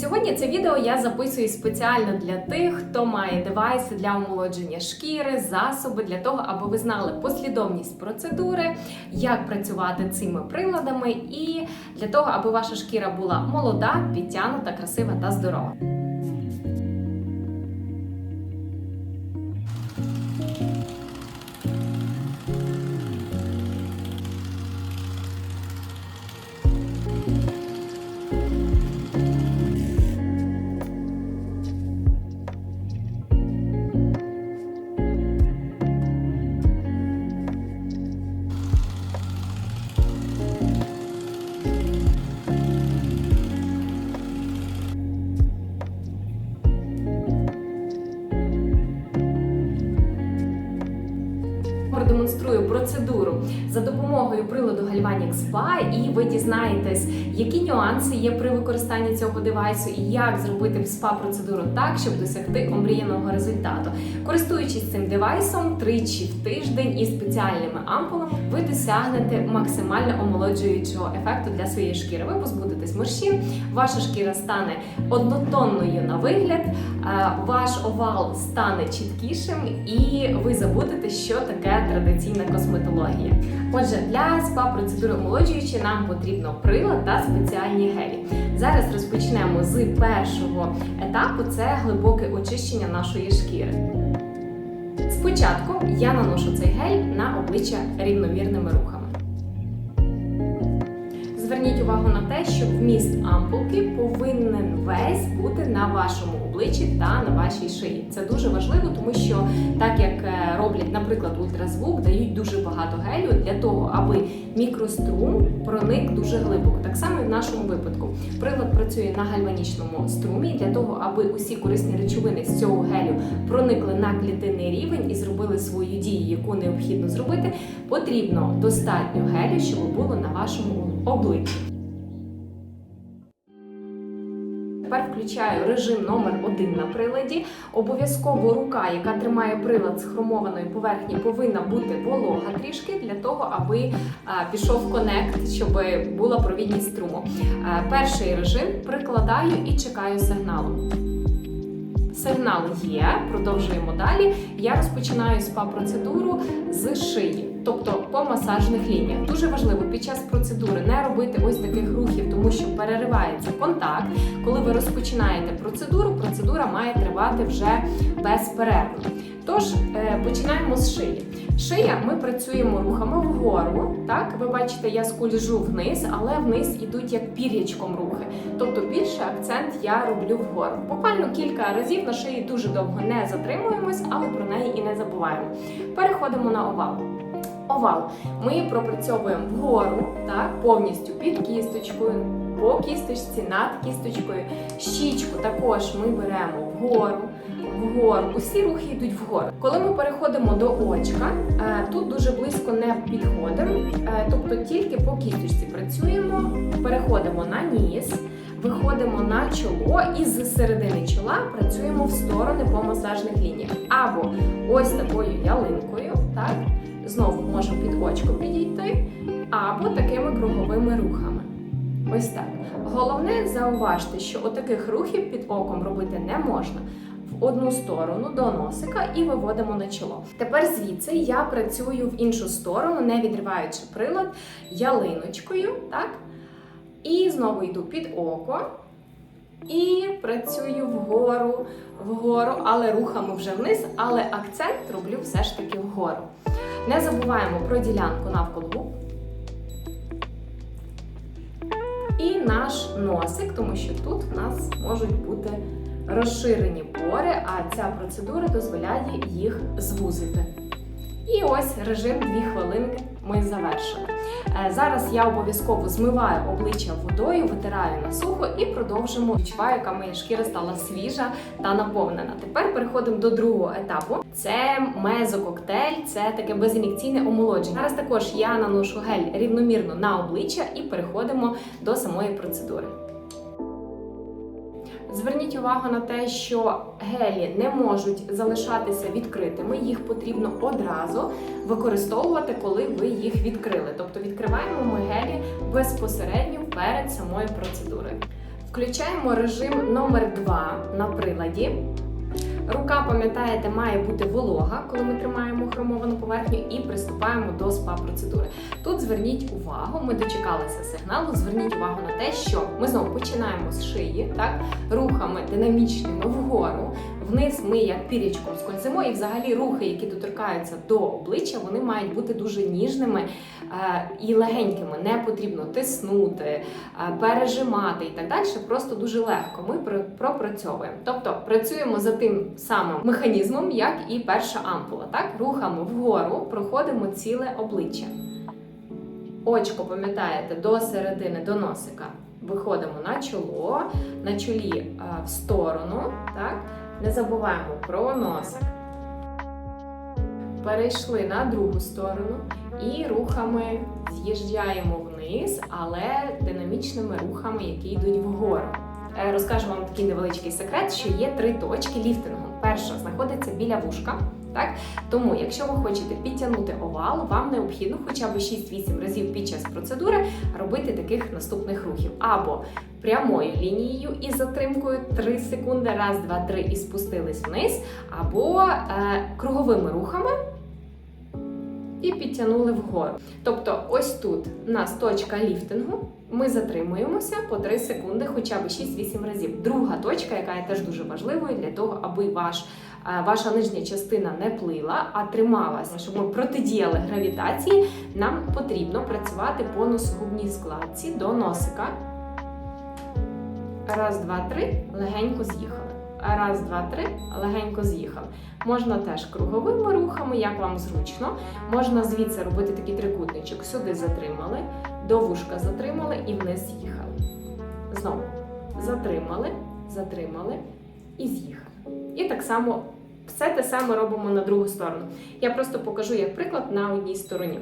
Сьогодні це відео я записую спеціально для тих, хто має девайси для омолодження шкіри, засоби для того, аби ви знали послідовність процедури, як працювати цими приладами, і для того, аби ваша шкіра була молода, підтягнута, красива та здорова. Процедуру за допомогою приладу Galvanic Spa, і ви дізнаєтесь, які нюанси є при використанні цього девайсу і як зробити спа процедуру так, щоб досягти омріяного результату. Користуючись цим девайсом тричі в тиждень і спеціальними ампулами, ви досягнете максимально омолоджуючого ефекту для своєї шкіри. Ви позбудетесь морщин, ваша шкіра стане однотонною на вигляд, ваш овал стане чіткішим, і ви забудете, що таке традиційна косметологія. Отже, для спа процедури омолоджуючої нам потрібно прилад та спеціальні гелі. Зараз розпочнемо з першого етапу це глибоке очищення нашої шкіри. Спочатку я наношу цей гель на обличчя рівномірними рухами. Зверніть увагу на те, що вміст ампулки повинен весь бути на вашому обличчі та на вашій шиї. Це дуже важливо, тому що так як е, роблять, наприклад, ультразвук, дають дуже багато гелю для того, аби мікрострум проник дуже глибоко. Так само і в нашому випадку. Прилад працює на гальванічному струмі для того, аби усі корисні речовини з цього гелю проникли на клітинний рівень і зробили свою дію, яку необхідно зробити. Потрібно достатньо гелю, щоб було на вашому обличчі. Включаю режим номер один на приладі. Обов'язково рука, яка тримає прилад з хромованої поверхні, повинна бути волога трішки для того, аби а, пішов конект, щоб була провідність струму. А, перший режим прикладаю і чекаю сигналу. Сигнал є, продовжуємо далі. Я розпочинаю спа-процедуру з шиї, тобто по масажних лініях. Дуже важливо під час процедури не робити ось таких рухів, тому що переривається контакт. Коли ви розпочинаєте процедуру, процедура має тривати вже безперервно. Тож е, починаємо з шиї. Шия ми працюємо рухами вгору. Так, ви бачите, я скольжу вниз, але вниз ідуть як пір'ячком рухи. Тобто більше акцент я роблю вгору. Буквально кілька разів на шиї дуже довго не затримуємось, але про неї і не забуваємо. Переходимо на овал. Овал ми пропрацьовуємо вгору, так, повністю під кісточкою, по кісточці, над кісточкою. Щічку також ми беремо вгору, вгору. Усі рухи йдуть вгору. Коли ми переходимо до очка, е, тут дуже близько не підходимо, е, тобто тільки по кісточці працюємо, переходимо на ніс. Виходимо на чоло і з середини чола працюємо в сторони по масажних лініях. Або ось такою ялинкою, так, знову можемо під очко підійти, або такими круговими рухами. Ось так. Головне зауважте, що отаких рухів під оком робити не можна. В одну сторону до носика і виводимо на чоло. Тепер звідси я працюю в іншу сторону, не відриваючи прилад ялиночкою, так? І знову йду під око. І працюю вгору, вгору, але рухами вже вниз, але акцент роблю все ж таки вгору. Не забуваємо про ділянку навколо губ. І наш носик, тому що тут в нас можуть бути розширені пори, а ця процедура дозволяє їх звузити. І ось режим 2 хвилинки ми завершили. Е, Зараз я обов'язково змиваю обличчя водою, витираю на сухо і продовжимо. Відчуваю, яка моя шкіра стала свіжа та наповнена. Тепер переходимо до другого етапу. Це мезококтейль, це таке безін'єкційне омолодження. Зараз також я наношу гель рівномірно на обличчя і переходимо до самої процедури. Зверніть увагу на те, що гелі не можуть залишатися відкритими, їх потрібно одразу використовувати, коли ви їх відкрили. Тобто відкриваємо ми гелі безпосередньо перед самою процедурою. Включаємо режим номер 2 на приладі. Рука, пам'ятаєте, має бути волога, коли ми тримаємо хромовану поверхню, і приступаємо до спа-процедури. Тут зверніть увагу, ми дочекалися сигналу. Зверніть увагу на те, що ми знову починаємо з шиї, так рухами динамічними вгору. Вниз ми як пірічком скользимо, і взагалі рухи, які доторкаються до обличчя, вони мають бути дуже ніжними е, і легенькими. Не потрібно тиснути, е, пережимати і так далі. Просто дуже легко ми пропрацьовуємо. Тобто працюємо за тим самим механізмом, як і перша ампула. Так, рухами вгору проходимо ціле обличчя. Очко, пам'ятаєте, до середини, до носика. Виходимо на чоло, на чолі е, в сторону. Так? Не забуваємо про носик. Перейшли на другу сторону і рухами з'їжджаємо вниз, але динамічними рухами, які йдуть вгору. Е, Розкажу вам такий невеличкий секрет, що є три точки ліфтингу. Перша знаходиться біля вушка. Так? Тому, якщо ви хочете підтягнути овал, вам необхідно хоча б 6-8 разів під час процедури робити таких наступних рухів. Або прямою лінією із затримкою 3 секунди, раз, два, три і спустились вниз, або е, круговими рухами і підтягнули вгору. Тобто, ось тут у нас точка ліфтингу. Ми затримуємося по 3 секунди, хоча б 6-8 разів. Друга точка, яка є теж дуже важливою для того, аби ваш, е, ваша нижня частина не плила, а трималася, щоб ми протидіяли гравітації, нам потрібно працювати по носогубній складці до носика. Раз, два, три, легенько з'їхали. Раз, два, три, легенько з'їхали. Можна теж круговими рухами, як вам зручно. Можна звідси робити такий трикутничок. Сюди затримали, до вушка затримали і вниз з'їхали. Знову затримали, затримали і з'їхали. І так само все те саме робимо на другу сторону. Я просто покажу як приклад на одній стороні.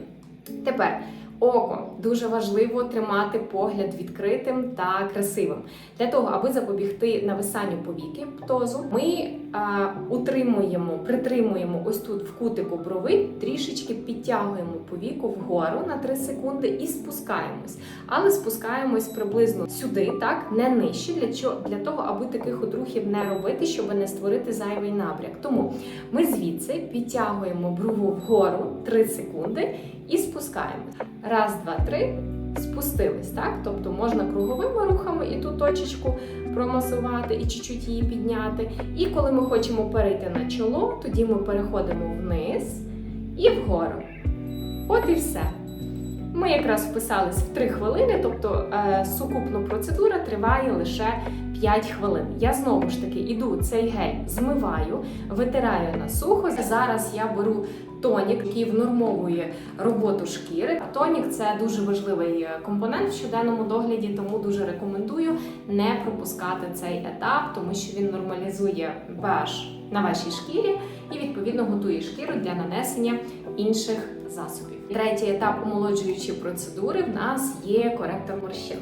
Тепер око дуже важливо тримати погляд відкритим та красивим. Для того, аби запобігти нависанню повіки птозу, ми утримуємо, притримуємо ось тут в кутику брови, трішечки підтягуємо повіку вгору на 3 секунди і спускаємось. Але спускаємось приблизно сюди, так не нижче, для того, аби таких от рухів не робити, щоб не створити зайвий набряк. Тому ми звідси підтягуємо брову вгору 3 секунди і спускаємось. Раз, два, три. Спустились, так? Тобто можна круговими рухами і ту точечку промасувати і чуть-чуть її підняти. І коли ми хочемо перейти на чоло, тоді ми переходимо вниз і вгору. От і все. Ми якраз вписались в 3 хвилини, тобто е, сукупно процедура триває лише 5 хвилин. Я знову ж таки іду цей гель, змиваю, витираю на сухо. Зараз я беру тонік, який внормовує роботу шкіри. А тонік це дуже важливий е, компонент в щоденному догляді, тому дуже рекомендую не пропускати цей етап, тому що він нормалізує ваш на вашій шкірі і відповідно готує шкіру для нанесення інших засобів. Третій етап омолоджуючої процедури в нас є коректор морщин.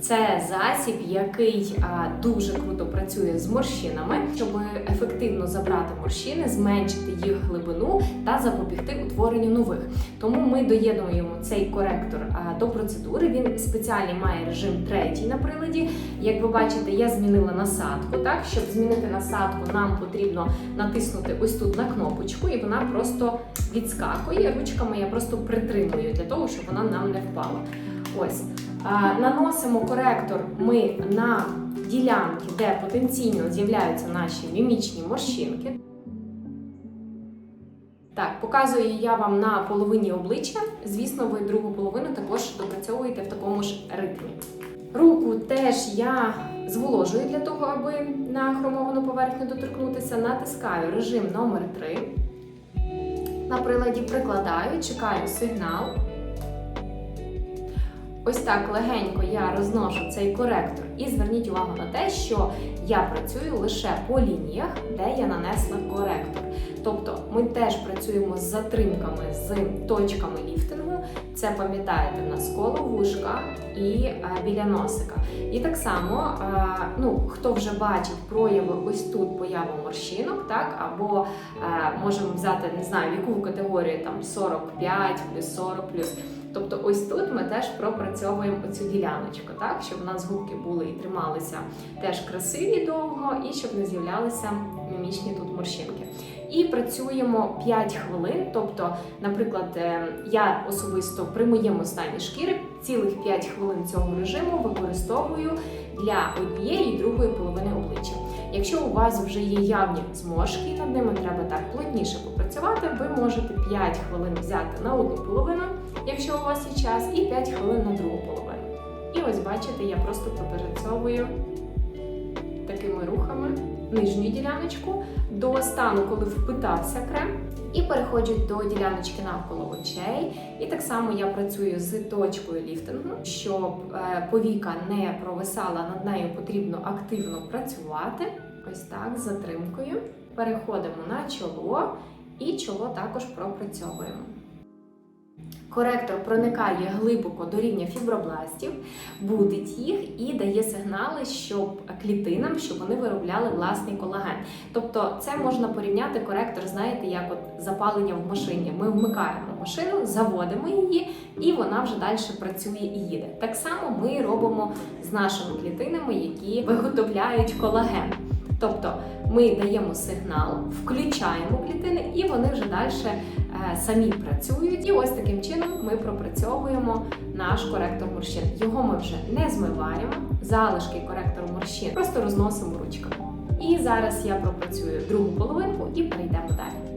Це засіб, який дуже круто працює з морщинами, щоб ефективно забрати морщини, зменшити їх глибину та запобігти утворенню нових. Тому ми доєднуємо цей коректор до процедури. Він спеціальний має режим третій на приладі. Як ви бачите, я змінила насадку. Так, щоб змінити насадку, нам потрібно натиснути ось тут на кнопочку, і вона просто відскакує. Ручками я просто притримую для того, щоб вона нам не впала. Ось. Наносимо коректор ми на ділянки, де потенційно з'являються наші мімічні морщинки. Так, показую я вам на половині обличчя. Звісно, ви другу половину також допрацьовуєте в такому ж ритмі. Руку теж я зволожую для того, аби на хромовану поверхню доторкнутися. Натискаю режим номер 3 На приладі прикладаю, чекаю сигнал. Ось так легенько я розношу цей коректор і зверніть увагу на те, що я працюю лише по лініях, де я нанесла коректор. Тобто ми теж працюємо з затримками, з точками ліфтингу. Це пам'ятаєте, в нас коло вушка і е, біля носика. І так само, е, ну хто вже бачив прояви ось тут появу морщинок, так або е, можемо взяти не знаю вікову категорію там 45 плюс 40 плюс. Тобто, ось тут ми теж пропрацьовуємо цю діляночку, так щоб у нас губки були і трималися теж красиві довго, і щоб не з'являлися мімічні тут морщинки. І працюємо 5 хвилин. Тобто, наприклад, е, я особисто при моєму стані шкіри цілих 5 хвилин цього режиму використовую для однієї і другої половини обличчя. Якщо у вас вже є явні зморшки, над ними треба так плотніше попрацювати, ви можете 5 хвилин взяти на одну половину, якщо у вас є час, і 5 хвилин на другу половину. І ось бачите, я просто пропрацьовую такими рухами нижню діляночку до стану, коли впитався крем. І переходжу до діляночки навколо очей. І так само я працюю з точкою ліфтингу, щоб е, повіка не провисала, над нею потрібно активно працювати. Ось так, з затримкою. Переходимо на чоло і чоло також пропрацьовуємо. Коректор проникає глибоко до рівня фібробластів, будить їх і дає сигнали, щоб клітинам, щоб вони виробляли власний колаген. Тобто, це можна порівняти коректор, знаєте, як от запалення в машині. Ми вмикаємо машину, заводимо її, і вона вже далі працює і їде. Так само ми робимо з нашими клітинами, які виготовляють колаген. Тобто ми даємо сигнал, включаємо клітини, і вони вже далі е, самі працюють. І ось таким чином ми пропрацьовуємо наш коректор морщин. Його ми вже не змиваємо, залишки коректору морщин просто розносимо ручками. І зараз я пропрацюю другу половинку і перейдемо далі.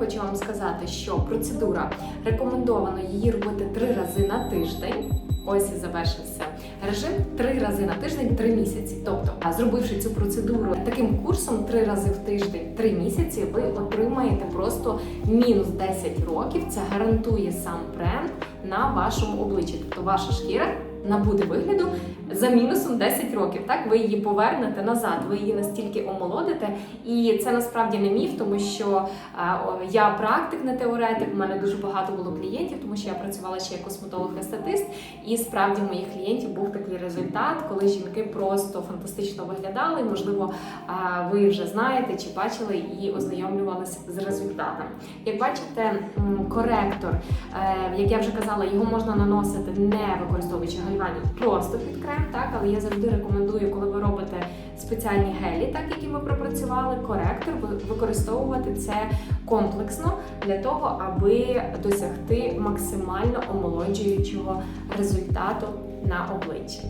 Хочу вам сказати, що процедура рекомендовано її робити три рази на тиждень. Ось і завершився режим три рази на тиждень, три місяці. Тобто, а зробивши цю процедуру таким курсом три рази в тиждень, три місяці, ви отримаєте просто мінус 10 років. Це гарантує сам бренд на вашому обличчі. Тобто ваша шкіра набуде вигляду за мінусом 10 років. Так ви її повернете назад, ви її настільки омолодите. І це насправді не міф, тому що я практик, не теоретик. У мене дуже багато було клієнтів, тому що я працювала ще як косметолог-естетист. І справді у моїх клієнтів був такий результат, коли жінки просто фантастично виглядали. Можливо, ви вже знаєте чи бачили і ознайомлювалися з результатом. Як бачите, коректор, е, як я вже казала, його можна наносити не використовуючи гальванів просто під крем, так але я завжди рекомендую, коли ви робите спеціальні гелі, так які ми пропрацювали, коректор використовувати це комплексно для того, аби досягти максимально омолоджуючого результату на обличчі.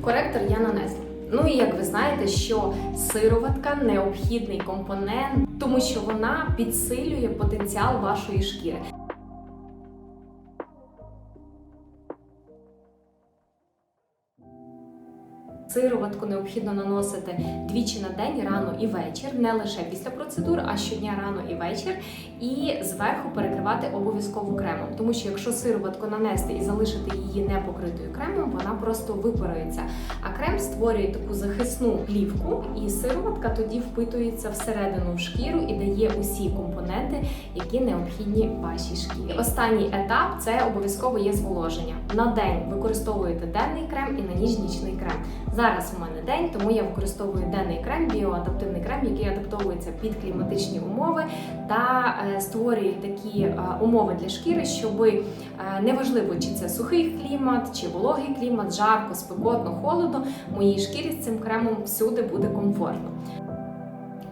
Коректор я нанесла. Ну і як ви знаєте, що сироватка необхідний компонент, тому що вона підсилює потенціал вашої шкіри. Сироватку необхідно наносити двічі на день, рано і вечір, не лише після процедур, а щодня рано і вечір, і зверху перекривати обов'язково кремом. Тому що якщо сироватку нанести і залишити її не покритою кремом, вона просто випарується. А крем створює таку захисну плівку, і сироватка тоді впитується всередину в шкіру і дає усі компоненти, які необхідні вашій шкірі. Останній етап це обов'язково є зволоження. На день використовуєте денний крем і на ніч нічний крем. Зараз у мене день, тому я використовую денний крем, біоадаптивний крем, який адаптовується під кліматичні умови та е, створює такі е, умови для шкіри, щоб е, неважливо, чи це сухий клімат, чи вологий клімат, жарко, спекотно, холодно, моїй шкірі з цим кремом всюди буде комфортно.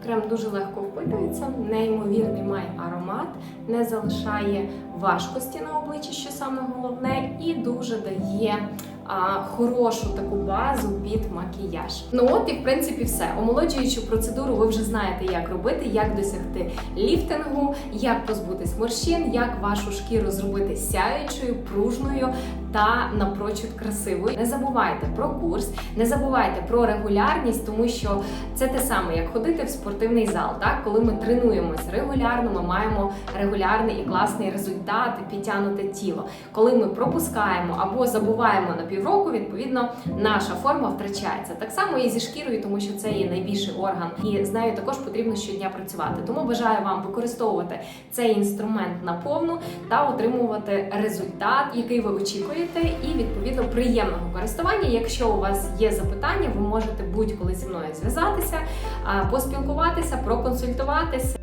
Крем дуже легко впитується, неймовірний має аромат, не залишає важкості на обличчі, що саме головне, і дуже дає а, хорошу таку базу під макіяж. Ну от і в принципі все. Омолоджуючу процедуру ви вже знаєте, як робити, як досягти ліфтингу, як позбутись морщин, як вашу шкіру зробити сяючою, пружною та напрочуд красивою. Не забувайте про курс, не забувайте про регулярність, тому що це те саме, як ходити в спортивний зал. Так, коли ми тренуємось регулярно, ми маємо регулярний і класний результат, підтягнуте тіло. Коли ми пропускаємо або забуваємо на півроку, відповідно наша форма втрачається. Так само і зі шкірою, тому що це є найбільший орган, і з нею також потрібно щодня працювати. Тому бажаю вам використовувати цей інструмент наповну та отримувати результат, який ви очікуєте перевірити, і відповідно приємного користування. Якщо у вас є запитання, ви можете будь-коли зі мною зв'язатися, поспілкуватися, проконсультуватися.